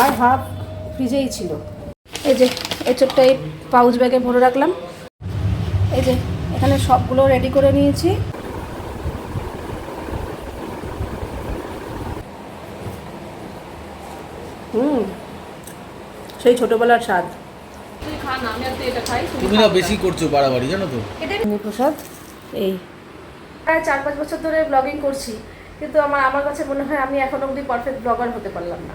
আর half ফ্রিজেই ছিল। এই যে এঁচোড়টা এই পাউচ ব্যাগে ভরে রাখলাম। এই যে এখানে সবগুলো রেডি করে নিয়েছি। হুম সেই ছোটোবেলার স্বাদ। তুই খা না আমি এটা খাই তুমি না বেশি করছ বাড়াবাড়ি জানো তো? প্রসাদ এই। প্রায় চার পাঁচ বছর ধরে ব্লগিং করছি কিন্তু আমার আমার কাছে মনে হয় আমি এখন অবধি পারফেক্ট ব্লগার হতে পারলাম না।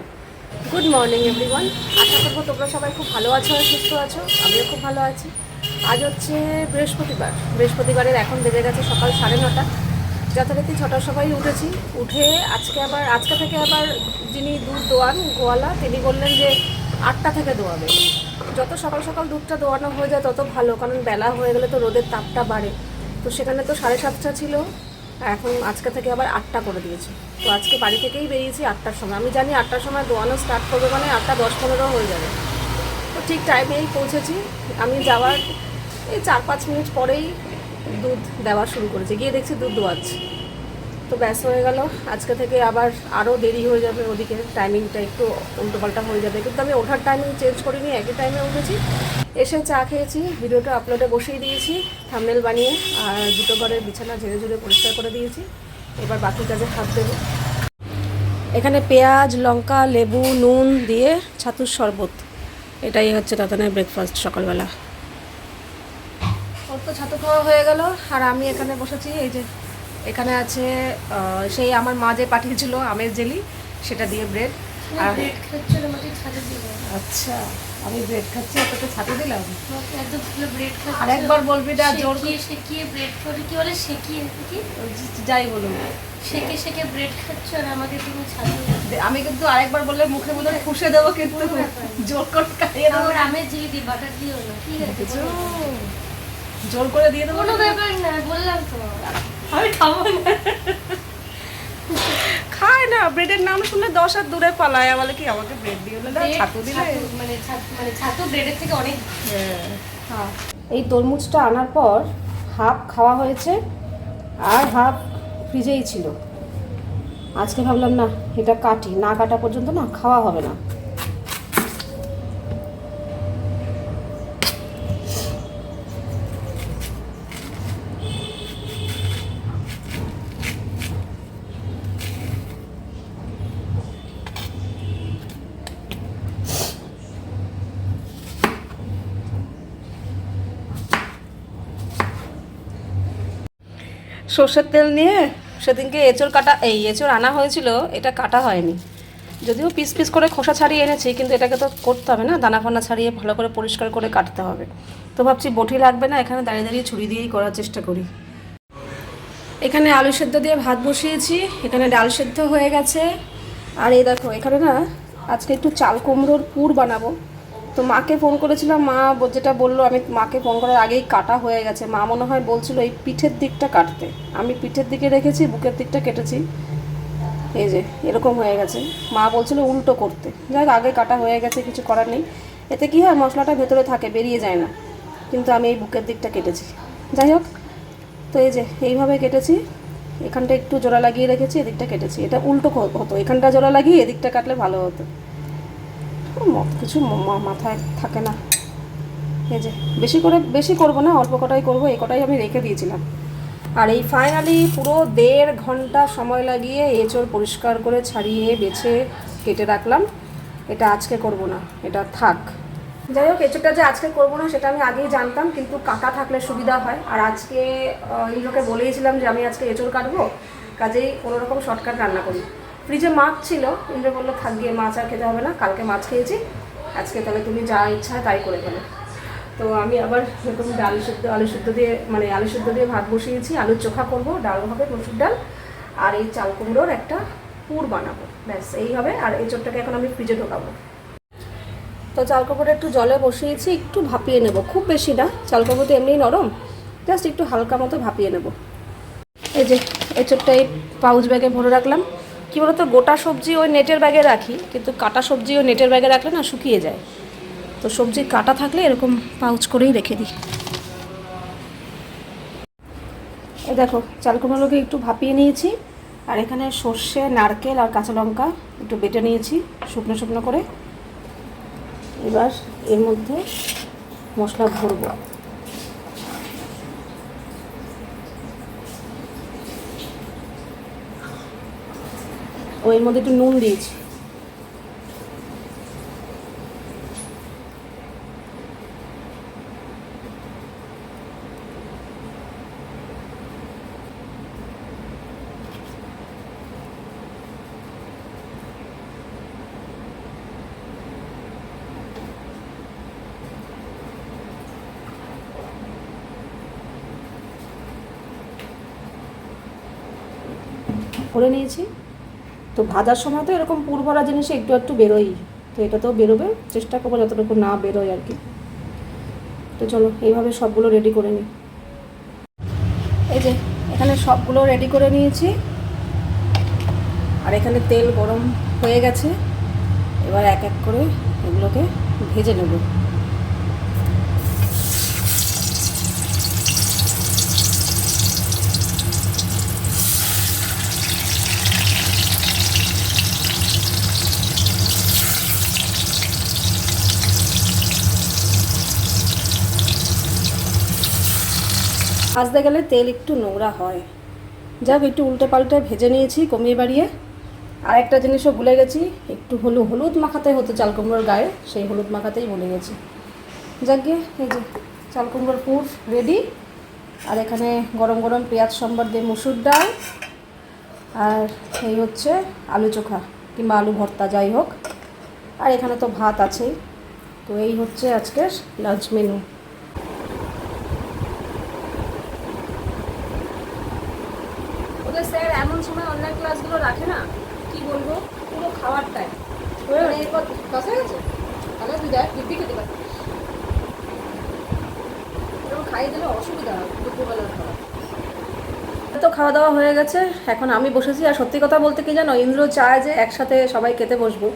গুড মর্নিং এভরিওয়ান আশা করব তোমরা সবাই খুব ভালো আছো সুস্থ আছো। আমিও খুব ভালো আছি। আজ হচ্ছে বৃহস্পতিবার। বৃহস্পতিবারের এখন বেজে গেছে সকাল সাড়ে নটা। যথারীতি ছটার সময় উঠেছি। উঠে আজকে আবার আজকে থেকে আবার যিনি দুধ দোয়ান, গোয়ালা, তিনি বললেন যে আটটা থেকে দোয়াবে। যত সকাল সকাল দুধটা দোয়ানো হয়ে যায়, তত ভালো। কারণ বেলা হয়ে গেলে তো রোদের তাপটা বাড়ে। তো সেখানে তো সাড়ে সাতটা ছিল। এখন আজকে থেকে আবার আটটা করে দিয়েছে। তো আজকে বাড়ি থেকেই বেরিয়েছি আটটার সময়। আমি জানি আটটার সময় দোয়ানো স্টার্ট করবে মানে আটটা দশ পনেরো হয়ে যাবে। তো ঠিক টাইমেই পৌঁছেছি। আমি যাওয়ার এই চার পাঁচ মিনিট পরেই দুধ দেওয়া শুরু করেছে। গিয়ে দেখছি দুধ দোয়াচ্ছে। তো ব্যাস হয়ে গেল। আজকে থেকে আবার আরও দেরি হয়ে যাবে ওদিকে। টাইমিংটা একটু উল্টোপাল্টা হয়ে যাবে। কিন্তু আমি ওঠার টাইমিং চেঞ্জ করিনি, একই টাইমে উঠেছি। এসে চা খেয়েছি, ভিডিওটা আপলোডে বসিয়ে দিয়েছি থামনেল বানিয়ে, আর দুটো ঘরের বিছানা ঝেড়ে ঝুড়ে পরিষ্কার করে দিয়েছি। এবার বাকি কাজে হাত দেবো। এখানে পেঁয়াজ, লঙ্কা, লেবু, নুন দিয়ে ছাতুর শরবত। এটাই হচ্ছে তাদের ব্রেকফাস্ট সকালবেলা। ওর তো ছাতু খাওয়া হয়ে গেল, আর আমি এখানে বসেছি, এই যে এখানে আছে সেই আমার মা যে পাঠিয়েছিল আমের জেলি সেটা দিয়ে ব্রেড আর দিবে আচ্ছা আমি ব্রেড খাচ্ছি আর তোকে ছাতু দিলাম একদম ভালো ব্রেড খাচ্ছ। আর বলবি না জোর শেকিয়ে শেকিয়ে ব্রেড করে কি বলে? শেকিয়ে কি যাই বলুন। শেকে শেকে ব্রেড খাচ্ছ আর আমাকে তুমি আমি কিন্তু আরেকবার বললে মুখে মুখে খুশে দেবো কিন্তু। জোর করে খাইয়ে দেবো। দিয়ে বাটার দিও না ঠিক আছে? জোর। করে দিয়ে দেবো কোনো ব্যাপার না বললাম তো। আমি খাব না। খায় না ব্রেডের নাম শুনলে দশ হাত দূরে পালায়। বলে কি আমাকে ব্রেড দিয়ে না ছাতু দিলে? মানে মানে ছাতু ব্রেডের থেকে অনেক হ্যাঁ। এই তরমুজটা আনার পর হাফ খাওয়া হয়েছে আর হাফ ফ্রিজেই ছিল। আজকে ভাবলাম না এটা কাটি। না কাটা পর্যন্ত না খাওয়া হবে না। সর্ষের তেল নিয়ে সেদিনকে এঁচড় কাটা এই এঁচড় আনা হয়েছিল, এটা কাটা হয়নি। যদিও পিস পিস করে খোসা ছাড়িয়ে এনেছি, কিন্তু এটাকে তো করতে হবে না, দানা ফানা ছাড়িয়ে ভালো করে পরিষ্কার করে কাটতে হবে। তো ভাবছি বটি লাগবে না, এখানে দাঁড়িয়ে দাঁড়িয়ে ছুরি দিয়েই করার চেষ্টা করি। এখানে আলু সেদ্ধ দিয়ে ভাত বসিয়েছি, এখানে ডাল সেদ্ধ হয়ে গেছে। আর এই দেখো, এখানে না আজকে একটু চাল কুমড়োর পুর বানাবো। তো মাকে ফোন করেছিলাম, মা যেটা বলল, আমি মাকে ফোন করার আগেই কাটা হয়ে গেছে। মা মনে হয় বলছিল এই পিঠের দিকটা কাটতে। আমি পিঠের দিকে রেখেছি, বুকের দিকটা কেটেছি। এই যে, এরকম হয়ে গেছে। মা বলছিল উল্টো করতে। যাক, আগে কাটা হয়ে গেছে, কিছু করার নেই। এতে কি হয়, মশলাটা ভেতরে থাকে, বেরিয়ে যায় না। কিন্তু আমি এই বুকের দিকটা কেটেছি। যাই হোক, তো এই যে, এইভাবে কেটেছি। এখানটা একটু জোড়া লাগিয়ে রেখেছি, এদিকটা কেটেছি। এটা উল্টো হতো। এখানটা জোড়া লাগিয়ে এদিকটা কাটলে ভালো হতো। কিছু মাথায় থাকে না। এই যে, বেশি করে, বেশি করব না, অল্প কটাই করব, এই কটাই আমি রেখে দিয়েছিলাম। আর এই ফাইনালি পুরো দেড় ঘণ্টা সময় লাগিয়ে এঁচড় পরিষ্কার করে ছাড়িয়ে বেছে কেটে রাখলাম। এটা আজকে করব না, এটা থাক। যাই হোক, এঁচড়টা যে আজকে করব না, সেটা আমি আগেই জানতাম, কিন্তু কাটা থাকলে সুবিধা হয়। আর আজকে লোকে বলেইছিলাম যে আমি আজকে এঁচড় কাটবো, কাজেই কোনো রকম শর্টকাট রান্না করি। ফ্রিজে মাছ ছিল, ইন্দ্র বলল, থাক গিয়ে মাছ আর খেতে হবে না, কালকে মাছ খেয়েছি, আজকে তাহলে তুমি যা ইচ্ছা তাই করে ফেলো তো আমি আবার এরকম ডাল সিদ্ধ, আলু সিদ্ধ দিয়ে মানে আলু সিদ্ধ দিয়ে ভাত বসিয়েছি, আলুর চোখা করব, ডাল হবে, মসুর ডাল, আর এই চাল কুমড়োর একটা পুর বানাবো। ব্যাস, এই হবে, আর এই চোরটাকে এখন আমি ফ্রিজে ঢোকাবো। তো চাল কাপড়টা একটু জলে বসিয়েছি, একটু ভাপিয়ে নেব, খুব বেশি না, চাল কুমড়ো তো এমনি নরম, জাস্ট একটু হালকা মতো ভাপিয়ে নেব। এই যে এঁচড়টা এই পাউচ ব্যাগে ভরে রাখলাম। কী বলতো, গোটা সবজি ওই নেটের ব্যাগে রাখি, কিন্তু কাটা সবজি ওই নেটের ব্যাগে রাখলে না শুকিয়ে যায়। তো সবজি কাটা থাকলে এরকম পাউচ করেই রেখে দিই। এই দেখো চাল কুমড়োকে একটু ভাপিয়ে নিয়েছি, আর এখানে সর্ষে, নারকেল আর কাঁচা লঙ্কা একটু বেটে নিয়েছি, শুকনো শুকনো করে। এবার এর মধ্যে মশলা ভরবো। ও এর মধ্যে একটু নুন দিয়েছি। করে নিয়েছি। তো ভাজার সময় তো এরকম পুর ভরা জিনিস একটু একটু বেরোই। তো এটা তো বেরোবে, চেষ্টা করব যতটুকু না বেরোয় আর কি। তো চলো, এইভাবে সবগুলো রেডি করে নিই। এই যে, এখানে সবগুলো রেডি করে নিয়েছি। আর এখানে তেল গরম হয়ে গেছে। এবার এক এক করে এগুলোকে ভেজে নেব। ভাজতে গেলে তেল একটু নোংরা হয়। যাক, একটু উল্টে পাল্টে ভেজে নিয়েছি কমিয়ে বাড়িয়ে। আর একটা জিনিসও ভুলে গেছি, একটু হলু হলুদ মাখাতে হতো চাল কুমড়োর গায়ে, সেই হলুদ মাখাতেই ভুলে গেছি। যাক এই যে চাল কুমড়োর পুর রেডি আর এখানে গরম গরম পেঁয়াজ সম্বার দিয়ে মুসুর ডাল। আর এই হচ্ছে আলু চোখা কিংবা আলু ভর্তা, যাই হোক। আর এখানে তো ভাত আছেই। তো এই হচ্ছে আজকের লাঞ্চ মেনু ওদের স্যার, এমন সময় অনলাইন ক্লাসগুলো রাখে না, কি বলব? পুরো খাওয়ার টাইম মানে এরপর দশ হয়ে গেছে? তাহলে তুই দেখ দিব্যি খেতে পারবি এরকম খাইয়ে দিলে অসুবিধা হয়, দুপুরবেলার খাওয়া তো খাওয়া দাওয়া হয়ে গেছে, এখন আমি বসেছি, আর সত্যি কথা বলতে কি জানো, ইন্দ্র চায় যে একসাথে সবাই খেতে বসবো।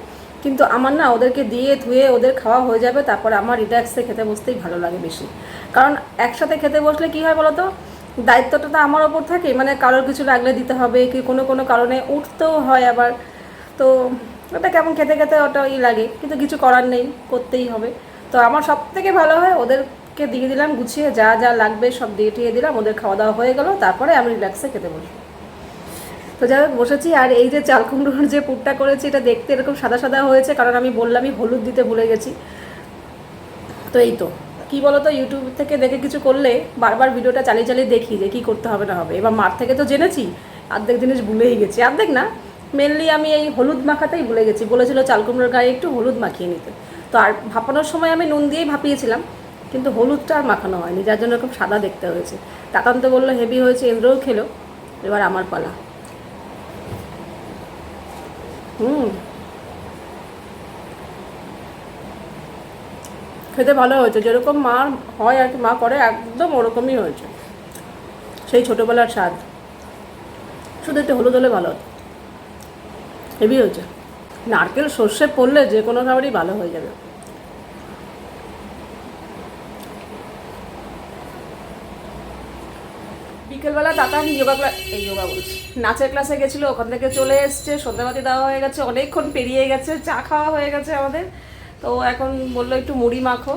কিন্তু আমার না, ওদেরকে দিয়ে ধুয়ে ওদের খাওয়া হয়ে যাবে, তারপর আমার রিল্যাক্সে খেতে বসতেই ভালো লাগে বেশি। কারণ একসাথে খেতে বসলে কি হয় বলো তো দায়িত্বটা তো আমার ওপর থাকে মানে কারোর কিছু লাগলে দিতে হবে, কি কোনো কোনো কারণে উঠতেও হয় আবার। তো ওটা কেমন খেতে খেতে ওটা ই লাগে, কিন্তু কিছু করার নেই, করতেই হবে। তো আমার সব থেকে ভালো হয়, ওদেরকে দিয়ে দিলাম গুছিয়ে, যা যা লাগবে সব দিয়ে টিয়ে দিলাম, ওদের খাওয়া দাওয়া হয়ে গেল, তারপরে আমি রিল্যাক্সে খেতে বসবো। তো যাই হোক, বসেছি, আর এই যে চাল কুমড়োর যে পুরটা করেছি, এটা দেখতে এরকম সাদা সাদা হয়েছে, কারণ আমি বললামই হলুদ দিতে ভুলে গেছি। তো এই তো। কি বলতো ইউটিউব থেকে দেখে কিছু করলে বারবার ভিডিওটা চালিয়ে চালিয়ে দেখি যে কী করতে হবে না হবে। এবার মার থেকে তো জেনেছি অর্ধেক জিনিস ভুলেই গেছি। অর্ধেক না মেনলি আমি এই হলুদ মাখাতেই ভুলে গেছি। বলেছিল চাল কুমড়োর গায়ে একটু হলুদ মাখিয়ে নিতে। তো আর ভাপানোর সময় আমি নুন দিয়েই ভাপিয়েছিলাম, কিন্তু হলুদটা আর মাখানো হয়নি, যার জন্য এরকম সাদা দেখতে হয়েছে। তাতান্ত বলল, হেভি হয়েছে ইন্দ্রও খেলো। এবার আমার পালা। হুম। খেতে ভালো হয়েছে। যেরকম মা হয় আর কি, মা করে, একদম ওরকমই হয়েছে। সেই ছোটোবেলার স্বাদ। শুধু একটু হলুদ হলে ভালো হতো। হেভি হয়েছে। নারকেল সর্ষে পড়লে যে কোনো খাবারই ভালো হয়ে যাবে। বিকেলবেলা দাদা আমি যোগা ক্লাস এই যোগা বলছি। নাচের ক্লাসে গেছিল, ওখান থেকে চলে এসছে, সন্ধ্যাবাতি দেওয়া হয়ে গেছে, অনেকক্ষণ পেরিয়ে গেছে, চা খাওয়া হয়ে গেছে আমাদের। তো এখন বলল একটু মুড়ি মাখো।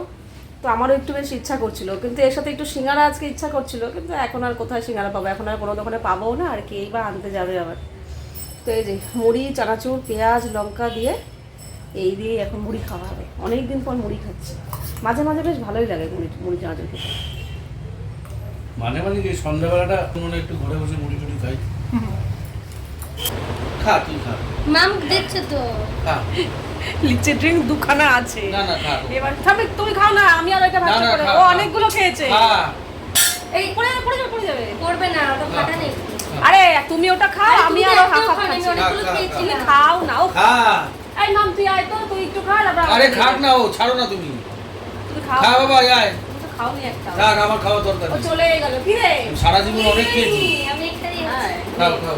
তো আমারও একটু বেশ ইচ্ছা করছিল। কিন্তু এর সাথে একটু সিঙ্গারা আজকে ইচ্ছা করছিল। কিন্তু এখন আর কোথায় সিঙ্গারা পাবো? এখন আর কোনো দোকানে পাবো না। আর কি বা আনতে যাবে আবার। তো এই যে মুড়ি চানাচুর পেঁয়াজ লঙ্কা দিয়ে এই দিয়ে এখন মুড়ি খাওয়া হবে। অনেক দিন পর মুড়ি খাচ্ছি। মাঝে মাঝে বেশ ভালোই লাগে মুড়ি মুড়ি চানাচুর খেতে। মাঝে মাঝে কি সন্ধ্যাবেলাটা মনে একটু ঘরে বসে মুড়ি টুড়ি খাই। খা তুই খা। মাম দেখছ তো? খা। লিচে ড্রিঙ্ক দুখানা আছে। না না এবার থামে তুমি খাও না আমি আর একটা না, করে ও অনেকগুলো খেয়েছে। এই পড়ে যাবে পড়ে যাবে পড়ে যাবে। করবে না ওটা ফাটা নেই। আরে তুমি ওটা খাও আমি আরও হাফ হাফ খাচ্ছি। অনেকগুলো খেয়েছি। খাও না ও এই নাম তুই আয় তো তুই একটু খা তারপর আরে খাক না ও ছাড়ো না তুমি। তুমি খাও। খা বাবা আয় তুমি তো খাওনি একটা। থাক আমার খাওয়া দরকার ও চলে গেল। কি রে সারা জীবন অনেক খেয়েছি। আমি হ্যাঁ, খাও খাও।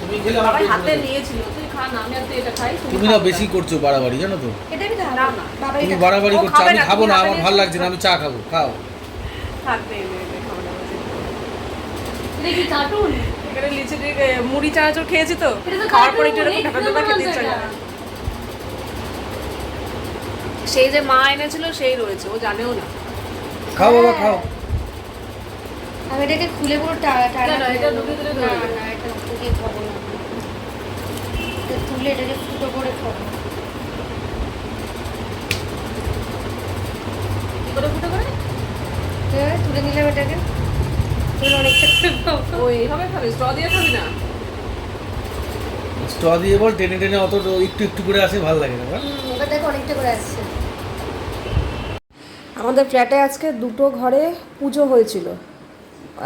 তুমি খেলে আমার হাতে নিয়েছিল তুই খা না আমি আর এটা খাই তুমি না বেশি করছ বাড়াবাড়ি জানো তো? এটা আমি খাব। না। না তুমি বাড়াবাড়ি করছ আমি খাব না আমার ভালো লাগছে না আমি চা খাব খাও। কার্টুন এখানে লিচি মুড়ি চানাচুর খেয়েছি তো। তো খাওয়ার পরে একটু এরকম খেতে ইচ্ছা সেই যে মা এনেছিল সেই রয়েছে ও জানেও না। খাও বাবা খাও। আমি এটাকে খুলে পুরো টানা? এটা ঢুকিয়ে দিলে না না এটা ঢুকিয়ে খাব না। এটা তুলে এটাকে ফুটো করে খাব। কি করে ফুটো করে তুলে নিলাম এটাকে। তুলে অনেকটা করে খাব। ও এইভাবে খাবি স্ট্র দিয়ে খাবি না। স্ট্র দিয়ে বল টেনে টেনে অত একটু একটু করে আসে ভালো লাগে না এবার দেখো অনেকটা করে আসছে। আমাদের ফ্ল্যাটে আজকে দুটো ঘরে পুজো হয়েছিল।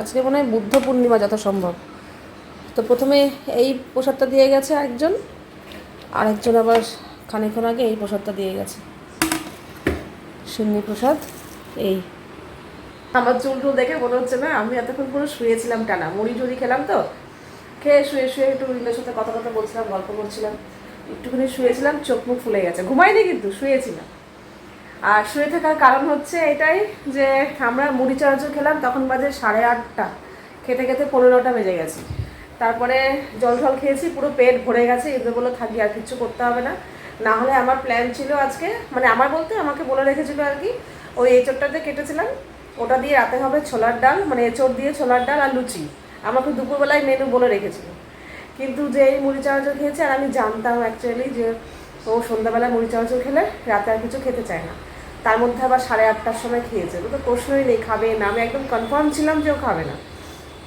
আজকে মনে হয় বুদ্ধ পূর্ণিমা যথাসম্ভব। তো প্রথমে এই প্রসাদটা দিয়ে গেছে একজন, আরেকজন আবার খানিকক্ষণ আগে এই প্রসাদটা দিয়ে গেছে। সিন্নি প্রসাদ, এই। আমার চুল টুল দেখে মনে হচ্ছে, না, আমি এতক্ষণ পুরো শুয়েছিলাম টানা। মুড়ি টুড়ি খেলাম তো? খেয়ে শুয়ে শুয়ে একটু রিলের সাথে কথা কথা বলছিলাম, গল্প করছিলাম। একটুখানি শুয়েছিলাম চোখ মুখ ফুলে গেছে। ঘুমাইনি কিন্তু, শুয়েছিলাম। আর শুয়ে থাকার কারণ হচ্ছে এটাই যে আমরা মুড়ি চানাচুর খেলাম, তখন বাজে সাড়ে আটটা। খেতে খেতে পনেরোটা বেজে গেছে। তারপরে জল ঝল খেয়েছি, পুরো পেট ভরে গেছে এদের বলে থাকি আর কিছু করতে হবে না। না হলে আমার প্ল্যান ছিল আজকে মানে আমার বলতে আমাকে বলে রেখেছিল আর কি, ওই এঁচড়টাতে কেটেছিলাম। ওটা দিয়ে রাতে হবে ছোলার ডাল মানে এঁচড় দিয়ে ছোলার ডাল আর লুচি। আমাকে দুপুরবেলায় মেনু বলে রেখেছিল। কিন্তু যে এই মুড়ি চানাচুর খেয়েছে, আর আমি জানতাম অ্যাকচুয়ালি যে ও সন্ধ্যাবেলা মুড়ি চানাচুর খেলে রাতে আর কিছু খেতে চায় না। তার মধ্যে আবার সাড়ে আটটার সময় খেয়েছে। তো প্রশ্নই নেই, খাবে না। আমি একদম কনফার্ম ছিলাম যে ও খাবে না।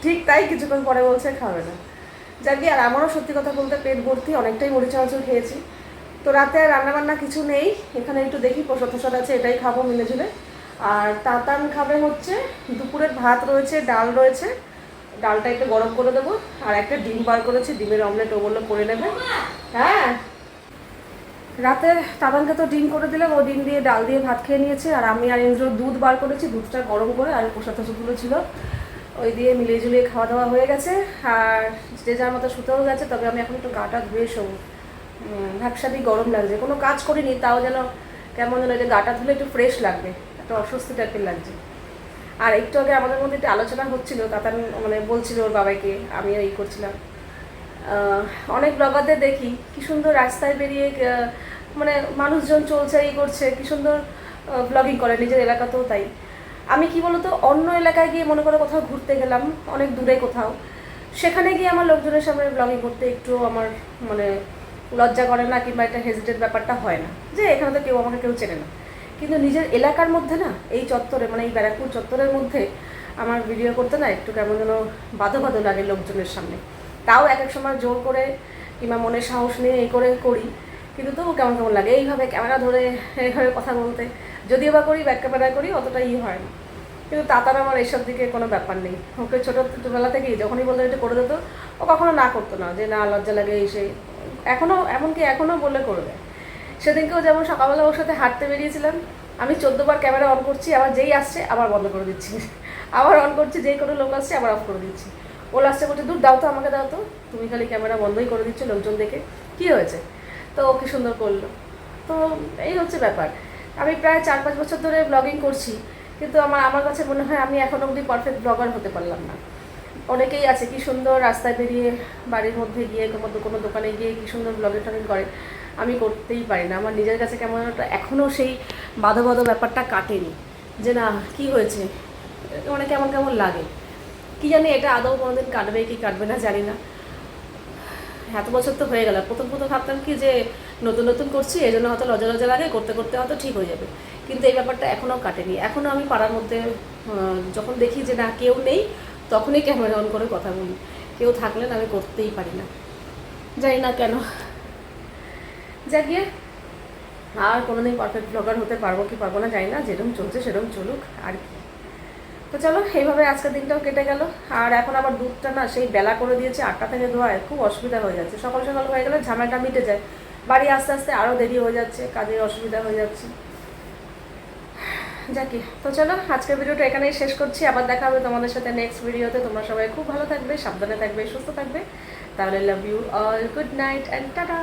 ঠিক তাই কিছুক্ষণ পরে বলছে, খাবে না। যাকে আর আমারও সত্যি কথা বলতে পেট ভর্তি, অনেকটাই মুড়ি চানাচুর খেয়েছি। তো রাতে আর রান্নাবান্না কিছু নেই। এখানে একটু দেখি প্রসাদ প্রসাদ আছে, এটাই খাব মিলে ঝুলে আর তাতান খাবে হচ্ছে, দুপুরের ভাত রয়েছে, ডাল রয়েছে। ডালটা একটু গরম করে দেবো। আর একটা ডিম বার করেছি, ডিমের অমলেট ও বলল করে নেবে। হ্যাঁ রাতে তাবানকে তো ডিম করে দিলাম, ও ডিম দিয়ে ডাল দিয়ে ভাত খেয়ে নিয়েছে, আর আমি আর ইন্দ্র দুধ বার করেছি, দুধটা গরম করে, আর প্রসাদ টসাদগুলো ছিল। ওই দিয়ে মিলিয়ে ঝুলিয়ে খাওয়া দাওয়া হয়ে গেছে, আর যে যার মতো শুতেও গেছে, তবে আমি এখন একটু গাটা ধুয়ে শোবো। ভ্যাকসাদি গরম লাগছে। কোনো কাজ করিনি, তাও যেন কেমন যেন যে গাটা ধুলে একটু ফ্রেশ লাগবে একটা অস্বস্তি টাইপের লাগছে। আর একটু আগে আমাদের মধ্যে একটু আলোচনা হচ্ছিল তাতান মানে বলছিল ওর বাবাকে আমিও এই করছিলাম। অনেক ব্লগারদের দেখি, কি সুন্দর রাস্তায় বেরিয়ে মানে মানুষজন চলছে এই করছে, কি সুন্দর ব্লগিং করে, নিজের এলাকাতেও তাই। আমি কি বলতো, অন্য এলাকায় গিয়ে মনে করো কোথাও ঘুরতে গেলাম, অনেক দূরে কোথাও, সেখানে গিয়ে আমার লোকজনের সামনে ব্লগিং করতে একটু আমার মানে লজ্জা করে না কিংবা একটা হেজিটেট ব্যাপারটা হয় না, যে এখানে তো কেউ আমাকে কেউ চেনে না। কিন্তু নিজের এলাকার মধ্যে না, এই চত্বরে মানে এই ব্যারাকপুর চত্বরের মধ্যে আমার ভিডিও করতে না একটু কেমন যেন বাধো বাধো লাগে লোকজনের সামনে। তাও এক এক সময় জোর করে কিংবা মনে সাহস নিয়ে এই করে করি। কিন্তু তবু কেমন কেমন লাগে? এইভাবে ক্যামেরা ধরে, এইভাবে কথা বলতে। যদিও বা করি ব্যাক ক্যামেরা করি, অতটা ই হয় না। কিন্তু তাতার আমার এইসব দিকে কোনো ব্যাপার নেই। ওকে ছোটো ছোটোবেলা থেকেই যখনই বলতো এটা করে দিত, ও কখনো না করতো না, যে না, লজ্জা লাগে এই সেই। এখনও এমনকি এখনও বলে করবে। সেদিনকেও যেমন সকালবেলা ওর সাথে হাঁটতে বেরিয়েছিলাম, আমি চোদ্দোবার ক্যামেরা অন করছি, আবার যেই আসছে, আবার বন্ধ করে দিচ্ছি। আবার অন করছি, যেই কোনো লোক আসছে, আবার অফ করে দিচ্ছি। ও লাস্টে বলছে, দূর, দাও তো আমাকে, দাও তো। তুমি খালি ক্যামেরা বন্ধই করে দিচ্ছ লোকজন দেখে। কী হয়েছে? তো ও কি সুন্দর করল। তো এই হচ্ছে ব্যাপার। আমি প্রায় চার পাঁচ বছর ধরে ব্লগিং করছি, কিন্তু আমার আমার কাছে মনে হয় আমি এখন অবধি পারফেক্ট ব্লগার হতে পারলাম না। অনেকেই আছে কি সুন্দর রাস্তায় বেরিয়ে বাড়ির মধ্যে গিয়ে কোনো কোনো দোকানে গিয়ে কি সুন্দর ব্লগিং টগিং করে। আমি করতেই পারি না। আমার নিজের কাছে কেমন একটা এখনও সেই বাধো বাধো ব্যাপারটা কাটেনি যে না, কি হয়েছে? মানে কেমন কেমন লাগে? কি জানি এটা আদৌ কোনোদিন কাটবে কি কাটবে না জানি না। এত বছর তো হয়ে গেল। প্রথম প্রথম ভাবতাম কি যে নতুন নতুন করছি এই জন্য হয়তো লজা লজা লাগে, করতে করতে হয়তো ঠিক হয়ে যাবে। কিন্তু এই ব্যাপারটা এখনও কাটেনি। এখনও আমি পাড়ার মধ্যে যখন দেখি যে না, কেউ নেই, তখনই ক্যামেরা অন করে কথা বলি। কেউ থাকলে না, আমি করতেই পারি না। জানি না কেন। যা গিয়ে, আর কোনোদিন পারফেক্ট ব্লগার হতে পারব কি পারব না, জানি না। যেরকম চলছে সেরকম চলুক, আর কি। তো চলো, এইভাবে আজকের দিনটাও কেটে গেল। আর এখন আবার দুধটা না সেই বেলা করে দিয়েছে, আটটা থেকে ধোয়ায়। খুব অসুবিধা হয়ে যাচ্ছে। সকাল সকাল হয়ে গেলে ঝামেলাটা মিটে যায়। বাড়ি আস্তে আস্তে আরও দেরি হয়ে যাচ্ছে, কাজের অসুবিধা হয়ে যাচ্ছে। যাকে তো চলো, আজকের ভিডিওটা এখানেই শেষ করছি। আবার দেখা হবে তোমাদের সাথে নেক্সট ভিডিওতে তোমরা সবাই খুব ভালো থাকবে, সাবধানে থাকবে, সুস্থ থাকবে। তাহলে love you all good night and tata